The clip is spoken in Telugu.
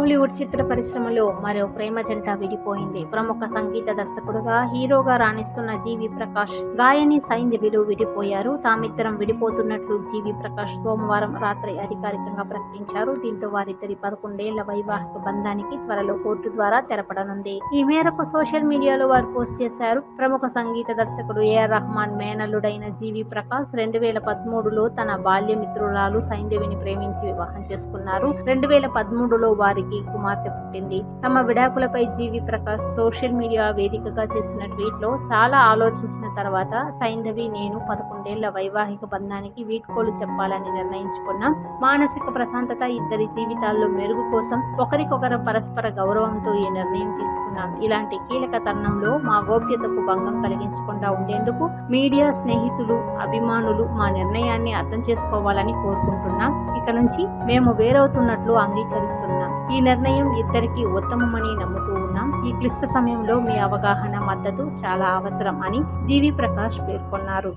టాలీవుడ్ చిత్ర పరిశ్రమలో మరో ప్రేమ జంట విడిపోయింది. ప్రముఖ సంగీత దర్శకుడుగా హీరోగా రాణిస్తున్న జీవి ప్రకాష్ గాయని సైంధవిలు విడిపోయారు. తామిద్దరం విడిపోతున్నట్లు జీవి ప్రకాష్ సోమవారం రాత్రి అధికారికంగా ప్రకటించారు. దీంతో వారిద్దరి పదకొండేళ్ళ వైవాహిక బంధానికి త్వరలో కోర్టు ద్వారా తెరపడనుంది. ఈ మేరకు సోషల్ మీడియాలో వారు పోస్ట్ చేశారు. ప్రముఖ సంగీత దర్శకుడు ఏఆర్ రహమాన్ మేనల్లుడైన జీవి ప్రకాష్ రెండు వేల పదమూడులో తన బాల్య మిత్రురాలు సైంధవిని ప్రేమించి వివాహం చేసుకున్నారు. రెండు వేల పదమూడులో వారి వారికి కుమార్తె పుట్టింది. తమ విడాకులపై G V Prakash social media వేదికగా చేసిన ట్వీట్లో చాలా ఆలోచించిన తర్వాత సైంధవి నేను పదకొండేళ్ళ వైవాహిక బంధానికి వీడ్కోలు చెప్పాలని నిర్ణయించుకున్న మానసిక ప్రశాంతత ఇద్దరి జీవితాల్లో మెరుగు కోసం ఒకరికొకరు పరస్పర గౌరవంతో ఈ నిర్ణయం తీసుకున్నాం ఇలాంటి కీలక తరుణంలో మా గోప్యతకు భంగం కలిగించకుండా ఉండేందుకు మీడియా స్నేహితులు అభిమానులు మా నిర్ణయాన్ని అర్థం చేసుకోవాలని కోరుకుంటున్నాం. ఇక నుంచి మేము వేరవుతున్నట్లు అంగీకరిస్తున్నాం. ఈ నిర్ణయం ఇద్దరికీ ఉత్తమమని నమ్ముతూ ఉన్నాం. ఈ క్లిష్ట సమయంలో మీ అవగాహన మద్దతు చాలా అవసరం అని జీవి ప్రకాష్ పేర్కొన్నారు.